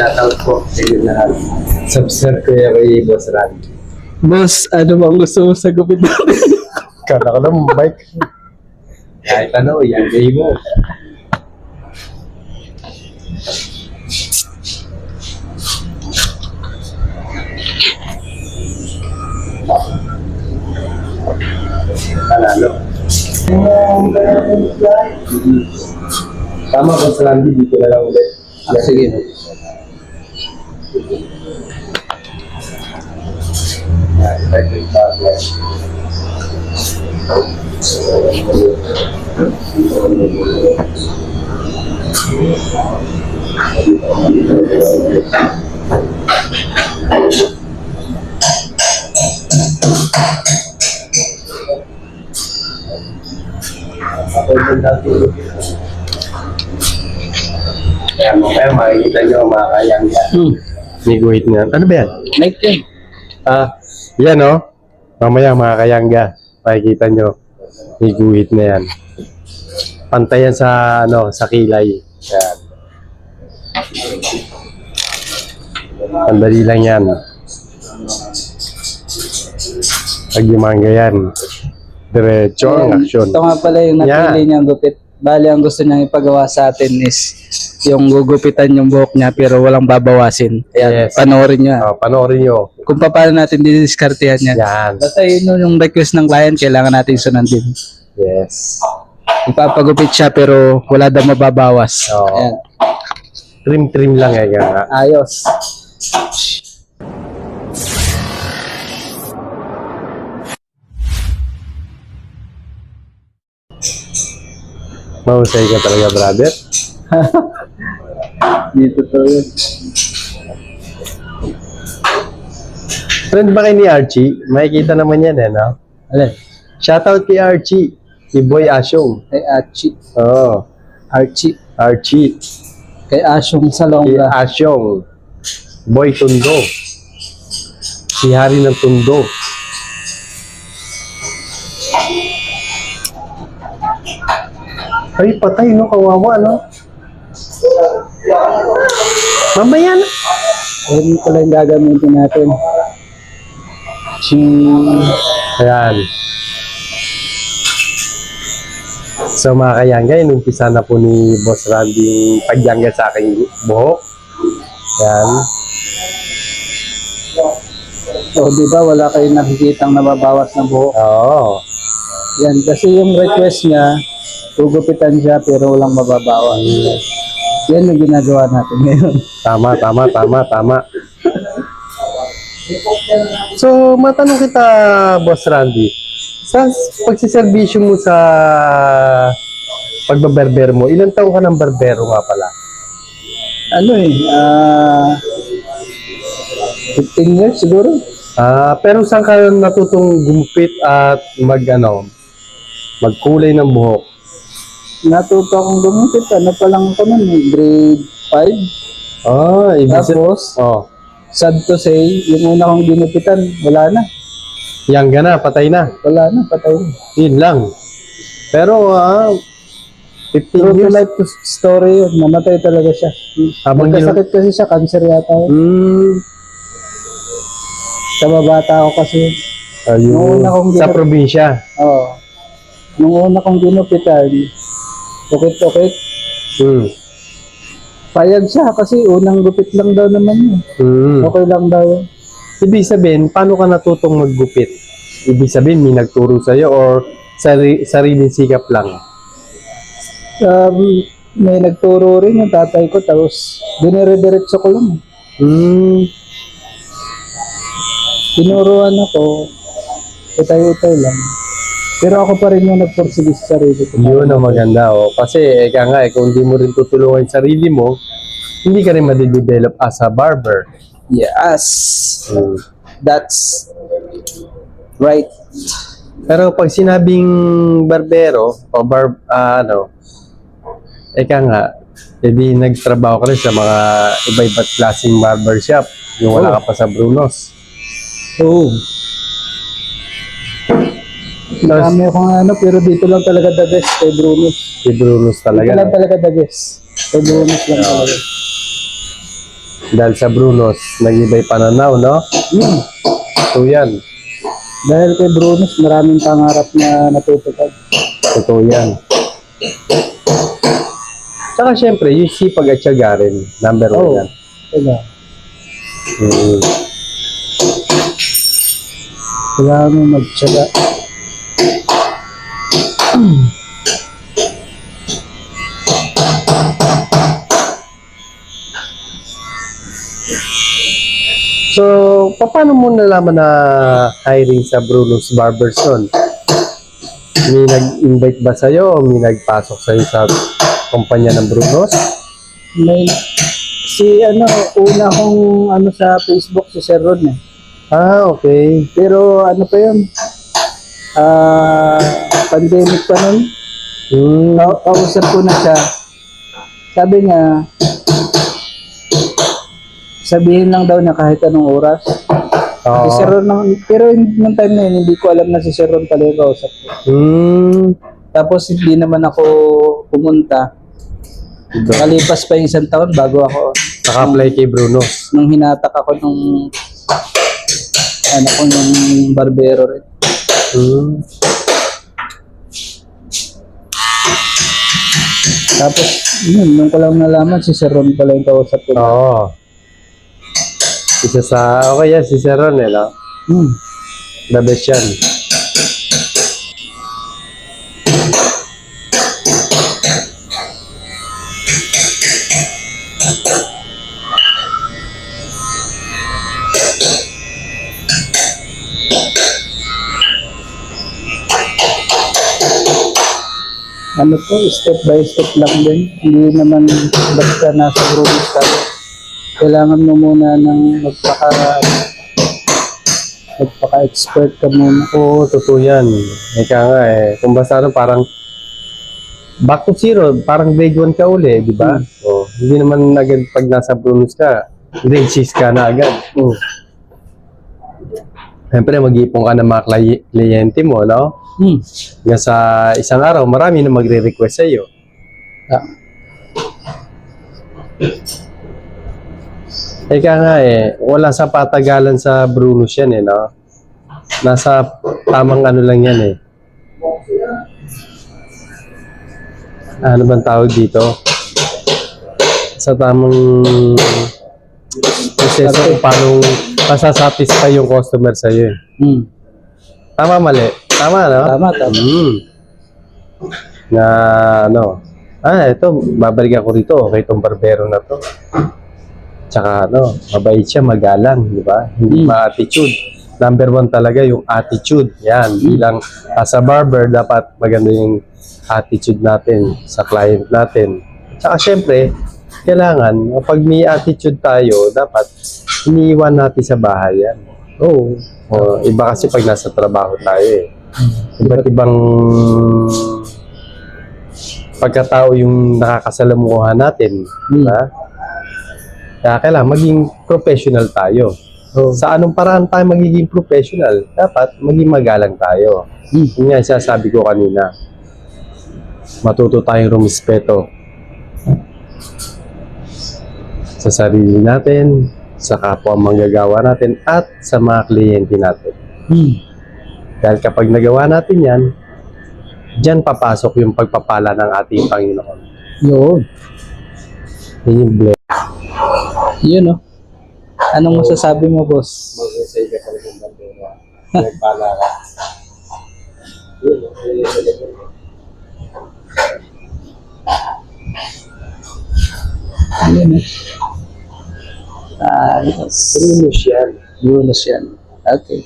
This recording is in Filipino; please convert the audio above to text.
Shoutout po sa inyo lahat. Subscribe ko yung kay Boss Randy. Boss, ano bang gusto mo sa gupit natin? Kala ko naman bike. Kahit ano, yan gay mo. Panalo. Tama Boss Randy, dito na lang ulit. Ah, sige. Yan, electric tablet. Ako yung dati. Kaya mamaya makikita nyo mga kayang yan. Hmm. May guhit na. Ano ba yan? Like yan. Ah, yan oh. Mamaya mga kayangga. Makikita nyo. May guhit na yan. Pantayan sa ano sa kilay. Yan. Sandali lang yan. Pag yumanga yan. Diretso ang aksyon. Ito nga pala yung napili Yan. niyang gupit. Bali, ang gusto niyang ipagawa sa atin is yung gugupitan yung buhok niya pero walang babawasin. Ayan, Yes. panoorin niyo. ah. Oh, panoorin nyo. Kung paano natin didiskartehan yan. Yan. Basta yun yung request ng client, kailangan natin sundin. Yes. Ipapagupit siya pero wala daw mababawas. Oo. Ayan. Trim-trim lang eh. nga. Ayos. Mahusay ka talaga, brother. Dito to yun. Friend ba kayo ni Archie? Makikita naman yan eh, no? Alin? Shoutout kay Archie. Si Boy Asyong. Kay Archie. Oo. Archie. Archie. Kay Asyong Salonga. Asyong. Boy Tundo. Si Hari ng Tundo. Ay, patay, no? Kawawa, no? Mamaya na. Ayun pala yung gagamitin natin. Ching. Ayan. So mga kayangga, inumpisa na po ni Boss Randy yung pagyangga sa aking buhok. Ayan. O, di ba wala kayong nakikitang nababawas na buhok? Oo. Yan, kasi yung request niya, gugupitan siya pero walang mababawas. Yan yung ginagawa natin ngayon. Tama, tama, tama, tama. So, matanong kita, Boss Randy. Sa pagsiservisyo mo sa pagbaberber mo, ilang taong ka ng barbero nga pala? Ano eh, ah... 15 years siguro? Ah, pero saan ka natutong gumupit at mag ano, magkulay ng buhok? Natuto akong gumupit. Ano pa lang ako nun eh, grade 5. Ah, ibig. Tapos, Oh, sad to say, yung una kong ginupitan, wala na. yang na, patay na. Wala na, patay na. Yun lang. Pero, ah, 15 True to years. life story yun. Namatay talaga siya. Habang Nagkasakit kasi siya, cancer yata. yun. Hmm, Sa babata ako kasi. ayun. Noong una kong Sa probinsya. Oo. Nung una kong ginupitan, ukit-ukit, Hmm. payag siya kasi unang gupit lang daw naman yun. Hmm. Okay lang daw yun. Ibig sabihin, paano ka natutong maggupit? Ibig sabihin, may nagturo sa'yo or sari, sariling sikap lang? Um, may nagturo rin yung tatay ko tapos dinire-diretso ko lang. Hmm. Tinuruan ako, utay-utay lang. Pero ako pa rin yung nagpursige sa sarili ko. Yun ang maganda, oh. Kasi, eka nga, eh, kung hindi mo rin tutulungan yung sarili mo, hindi ka rin madidevelop as a barber. Yes, Hmm. that's right. Pero pag sinabing barbero o bar ah, ano, eka nga, edi nagtrabaho ka rin sa mga iba-iba't klaseng barbershop. Yung wala Oh. ka pa sa Brunos. Oo. Tapos, Marami akong ano, pero dito lang talaga the best kay Bruno. si Brunos Dito lang talaga. talaga the best. Kay Bruno lang talaga. Dahil sa Brunos, nag-iba'y pananaw, no? Hmm. So yan. Dahil kay Brunos, maraming pangarap na natutupad. Totoo yan. Saka syempre, yung sipag at tiyaga rin. Number one Oo. yan. Diba? Mm. Kailangan mo magtsaga. So, paano mo nalaman na hiring sa Bruno's Barberson? May nag-invite ba sa'yo o may nagpasok sa'yo sa kumpanya ng Bruno's? May, si ano, una kong ano sa Facebook, si Sir Ron eh. Ah, okay. Pero ano pa yun? Ah, pandemic pa nun. Ka- Kausap ko na siya. Sabi niya, sabihin lang daw niya kahit anong oras. Oo. Si Sir Ron, pero nung time na yun, hindi ko alam na si Sir Ron pala yung kausap ko. Hmm. Tapos hindi naman ako pumunta. Kalipas pa yung isang taon bago ako, Naka-apply kay Bruno's. nung hinatak ako nung ano ko nung barbero rin. Hmm. Tapos, yun, nung ko lang nalaman, si Sir Ron pala yung kausap ko. Oo. Isa sa, okay yan, si Sir Ron, eh, no? Hmm. The best yan. Ano to, step by step lang din. Hindi naman basta nasa rooms ka. Kailangan mo muna ng magpaka magpaka-expert ka muna. Oo, totoo yan. Ika nga eh. Kung basta ano, parang back to zero, parang grade 1 ka uli, di ba? Oh, hindi naman agad pag nasa Brunos ka, grade 6 ka na agad. Oh. Siyempre, mag-ipon ka ng mga kliyente mo, no? Hmm. Nga sa isang araw, marami na magre-request sa iyo. Ah. Ika nga eh, wala sa patagalan sa Brunos yan eh, no? Nasa tamang ano lang yan eh. Ano bang tawag dito? Sa tamang proseso kung paano masasatisfy yung customer sa iyo. Hmm. Tama mali? Tama, no? Tama, tama. Mm. Na ano, ah, ito, babalik ako rito, okay itong barbero na to. Tsaka ano, mabait siya, magalang, di ba? Hindi Mm. ma-attitude. Number one talaga yung attitude. Yan, bilang as a barber, dapat maganda yung attitude natin sa client natin. Tsaka syempre, kailangan, pag may attitude tayo, dapat iniiwan natin sa bahay yan. Oh. O, iba kasi pag nasa trabaho tayo eh. Iba't ibang pagkatao yung nakakasalamuha natin. Hmm. Diba? Kaya kailangan maging professional tayo. Oh. Sa anong paraan tayo magiging professional? Dapat maging magalang tayo. Hmm. Yun nga sinasabi ko kanina. Matuto tayong rumispeto sa sarili natin, sa kapwa manggagawa natin, at sa mga kliyente natin. Hmm. Dahil kapag nagawa natin yan, dyan papasok yung pagpapala ng ating Panginoon. Yun. Yun yung bless. Yun, oh. Anong masasabi mo, boss? Mag-usay ka talaga ng bandera. Nagpala ka. Yun, eh. Ah, yes. Brunos yan. Yunus yan. Okay.